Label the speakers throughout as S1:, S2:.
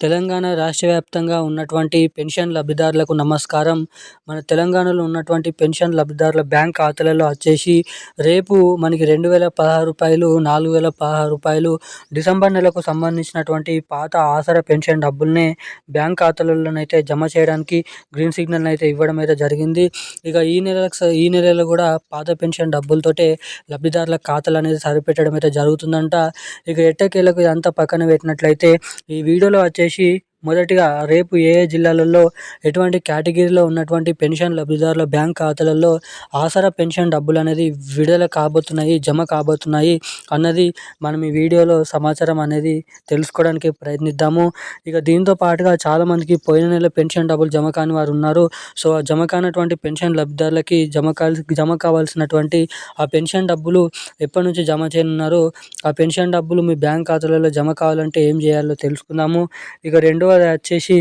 S1: తెలంగాణ రాష్ట్ర వ్యాప్తంగా ఉన్నటువంటి పెన్షన్ లబ్ధిదారులకు నమస్కారం. మన తెలంగాణలో ఉన్నటువంటి పెన్షన్ లబ్ధిదారుల బ్యాంక్ ఖాతాలలో వచ్చేసి రేపు మనకి రెండు వేల పదహారు రూపాయలు నాలుగు వేల పదహారు రూపాయలు డిసెంబర్ నెలకు సంబంధించినటువంటి పాత ఆసర పెన్షన్ డబ్బుల్ని బ్యాంక్ ఖాతాలలోనైతే జమ చేయడానికి గ్రీన్ సిగ్నల్ అయితే ఇవ్వడం అయితే జరిగింది. ఇక ఈ నెలకు ఈ నెలలో కూడా పాత పెన్షన్ డబ్బులతోటే లబ్ధిదారుల ఖాతాలు అనేది సరిపెట్టడం అయితే జరుగుతుందంట. ఇక ఎట్టకేలకు ఇదంతా పక్కన పెట్టినట్లయితే ఈ వీడియోలో వచ్చేసి ہے మొదటిగా రేపు ఏ ఏ జిల్లాలలో ఎటువంటి కేటగిరీలో ఉన్నటువంటి పెన్షన్ లబ్ధిదారుల బ్యాంక్ ఖాతాలలో ఆసరా పెన్షన్ డబ్బులు అనేది విడుదల కాబోతున్నాయి జమ కాబోతున్నాయి అన్నది మనం ఈ వీడియోలో సమాచారం అనేది తెలుసుకోవడానికి ప్రయత్నిద్దాము. ఇక దీంతో పాటుగా చాలామందికి పోయిన నెల పెన్షన్ డబ్బులు జమ కాని వారు ఉన్నారు. సో ఆ జమ కానటువంటి పెన్షన్ లబ్ధిదారులకి జమ కాల్సి జమ కావాల్సినటువంటి ఆ పెన్షన్ డబ్బులు ఎప్పటి నుంచి జమ చేయనున్నారో? ఆ పెన్షన్ డబ్బులు మీ బ్యాంక్ ఖాతాలలో జమ కావాలంటే ఏం చేయాలో తెలుసుకుందాము. ఇక తర్వాత వచ్చేసి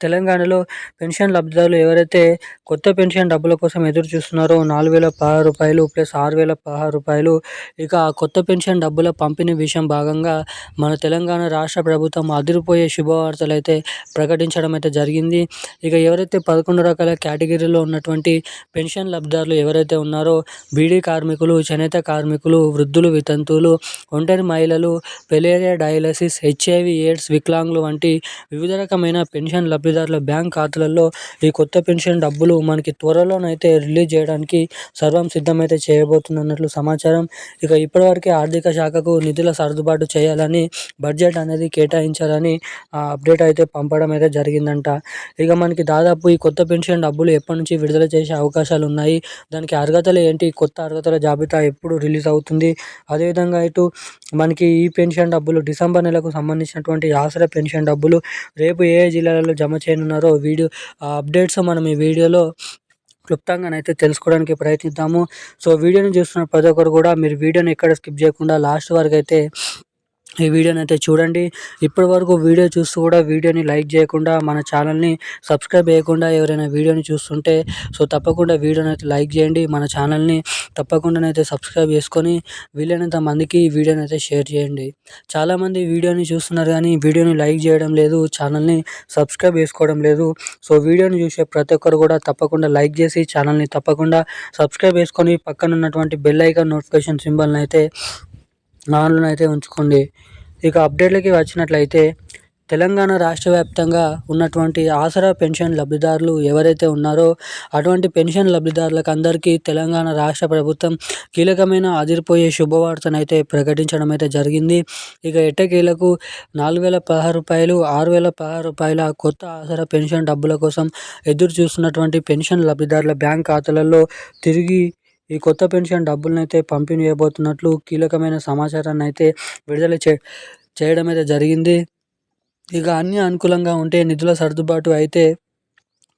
S1: తెలంగాణలో పెన్షన్ లబ్ధిదారులు ఎవరైతే కొత్త పెన్షన్ డబ్బుల కోసం ఎదురు చూస్తున్నారో నాలుగు వేల పదహారు రూపాయలు ప్లస్ ఆరు వేల పదహారు రూపాయలు ఇక ఆ కొత్త పెన్షన్ డబ్బుల పంపిణీ విషయం భాగంగా మన తెలంగాణ రాష్ట్ర ప్రభుత్వం అదిరిపోయే శుభవార్తలు అయితే ప్రకటించడం అయితే జరిగింది. ఇక ఎవరైతే పదకొండు రకాల కేటగిరీలో ఉన్నటువంటి పెన్షన్ లబ్ధిదారులు ఎవరైతే ఉన్నారో బీడీ కార్మికులు చేనేత కార్మికులు వృద్ధులు వితంతువులు ఒంటరి మహిళలు పెలేరియా డయాలసిస్ హెచ్ఐవి ఎయిడ్స్ వికలాంగులు వంటి వివిధ రకమైన పెన్షన్ లబ్ధి లబ్ధిదారుల బ్యాంక్ ఖాతాలలో ఈ కొత్త పెన్షన్ డబ్బులు మనకి త్వరలోనైతే రిలీజ్ చేయడానికి సర్వం సిద్ధమైతే చేయబోతున్నట్లు సమాచారం. ఇక ఇప్పటివరకే ఆర్థిక శాఖకు నిధుల సర్దుబాటు చేయాలని బడ్జెట్ అనేది కేటాయించాలని అప్డేట్ అయితే పంపడం అయితే జరిగిందంట. ఇక మనకి దాదాపు ఈ కొత్త పెన్షన్ డబ్బులు ఎప్పటి నుంచి విడుదల చేసే అవకాశాలు ఉన్నాయి? దానికి అర్హతలు ఏంటి? కొత్త అర్హతల జాబితా ఎప్పుడు రిలీజ్ అవుతుంది? అదేవిధంగా ఇటు మనకి ఈ పెన్షన్ డబ్బులు డిసెంబర్ నెలకు సంబంధించినటువంటి ఆసరా పెన్షన్ డబ్బులు రేపు ఏ ఏ జిల్లాలలో జమ చేయనున్నారో వీడియో అప్డేట్స్ మనం ఈ వీడియోలో క్లుప్తంగానైతే తెలుసుకోవడానికి ప్రయత్నిద్దాము. సో వీడియోని చూస్తున్న ప్రతి ఒక్కరు కూడా మీరు వీడియోని ఎక్కడ స్కిప్ చేయకుండా లాస్ట్ వరకు అయితే ఈ వీడియోని అయితే చూడండి. ఇప్పటి వరకు వీడియో చూస్తూ కూడా వీడియోని లైక్ చేయకుండా మన ఛానల్ని సబ్స్క్రైబ్ చేయకుండా ఎవరైనా వీడియోని చూస్తుంటే సో తప్పకుండా వీడియోని అయితే లైక్ చేయండి. మన ఛానల్ని తప్పకుండానైతే సబ్స్క్రైబ్ చేసుకొని వీలైనంత మందికి ఈ వీడియోని అయితే షేర్ చేయండి. చాలామంది వీడియోని చూస్తున్నారు కానీ వీడియోని లైక్ చేయడం లేదు ఛానల్ని సబ్స్క్రైబ్ చేసుకోవడం లేదు. సో వీడియోని చూసే ప్రతి ఒక్కరు కూడా తప్పకుండా లైక్ చేసి ఛానల్ని తప్పకుండా సబ్స్క్రైబ్ చేసుకొని పక్కన ఉన్నటువంటి బెల్ ఐకాన్ నోటిఫికేషన్ సింబల్ని అయితే ఆన్లో అయితే ఉంచుకోండి. ఇక అప్డేట్లకి వచ్చినట్లయితే తెలంగాణ రాష్ట్ర వ్యాప్తంగా ఉన్నటువంటి ఆసరా పెన్షన్ లబ్ధిదారులు ఎవరైతే ఉన్నారో అటువంటి పెన్షన్ లబ్ధిదారులకు అందరికీ తెలంగాణ రాష్ట్ర ప్రభుత్వం కీలకమైన అదిరిపోయే శుభవార్తనైతే ప్రకటించడం అయితే జరిగింది. ఇక ఎట్టకేలకు నాలుగు వేల పదహారు రూపాయలు ఆరు వేల పదహారు రూపాయల కొత్త ఆసరా పెన్షన్ డబ్బుల కోసం ఎదురు చూస్తున్నటువంటి పెన్షన్ లబ్ధిదారుల బ్యాంక్ ఖాతాలలో తిరిగి ఈ కొత్త పెన్షన్ డబ్బులను అయితే పంపిణీ చేయబోతున్నట్లు కీలకమైన సమాచారాన్ని అయితే విడుదల చే చేయడం అయితే జరిగింది. ఇక అన్నీ అనుకూలంగా ఉంటే నిధుల సర్దుబాటు అయితే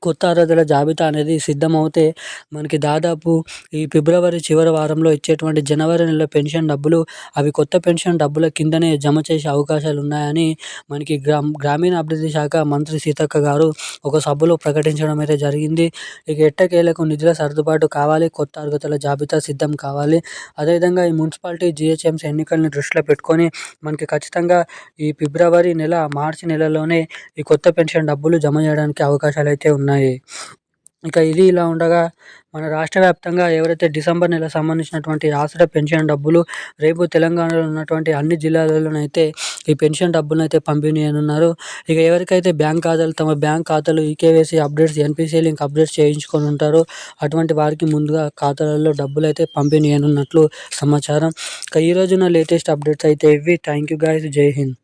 S1: కొత్త అర్హతల జాబితా అనేది సిద్ధమవుతే మనకి దాదాపు ఈ ఫిబ్రవరి చివరి వారంలో ఇచ్చేటువంటి జనవరి నెల పెన్షన్ డబ్బులు అవి కొత్త పెన్షన్ డబ్బుల కిందనే జమ చేసే అవకాశాలు ఉన్నాయని మనకి గ్రామ గ్రామీణాభివృద్ధి శాఖ మంత్రి సీతక్క గారు ఒక సభలో ప్రకటించడం అయితే జరిగింది. ఇక ఎట్టకేలకు నిధుల సర్దుబాటు కావాలి కొత్త అర్హతల జాబితా సిద్ధం కావాలి. అదేవిధంగా ఈ మున్సిపాలిటీ జిహెచ్ఎంసీ ఎన్నికలను దృష్టిలో పెట్టుకొని మనకి ఖచ్చితంగా ఈ ఫిబ్రవరి నెల మార్చి నెలలోనే ఈ కొత్త పెన్షన్ డబ్బులు జమ చేయడానికి అవకాశాలు అయితే ఉన్నాయి. ఇక ఇది ఇలా ఉండగా మన రాష్ట్ర వ్యాప్తంగా ఎవరైతే డిసెంబర్ నెల సంబంధించినటువంటి ఆసరా పెన్షన్ డబ్బులు రేపు తెలంగాణలో ఉన్నటువంటి అన్ని జిల్లాలలోనైతే ఈ పెన్షన్ డబ్బులను అయితే పంపిణీ ఉన్నారు ఇక ఎవరికైతే బ్యాంక్ ఖాతాలు తమ బ్యాంక్ ఖాతాలు eKYC updates NPC link updates చేయించుకొని ఉంటారో అటువంటి వారికి ముందుగా ఖాతాలలో డబ్బులు అయితే పంపిణీ సమాచారం. ఇక ఈ రోజున లేటెస్ట్ అప్డేట్స్ అయితే ఇవి. Thank you guys. జై హింద్.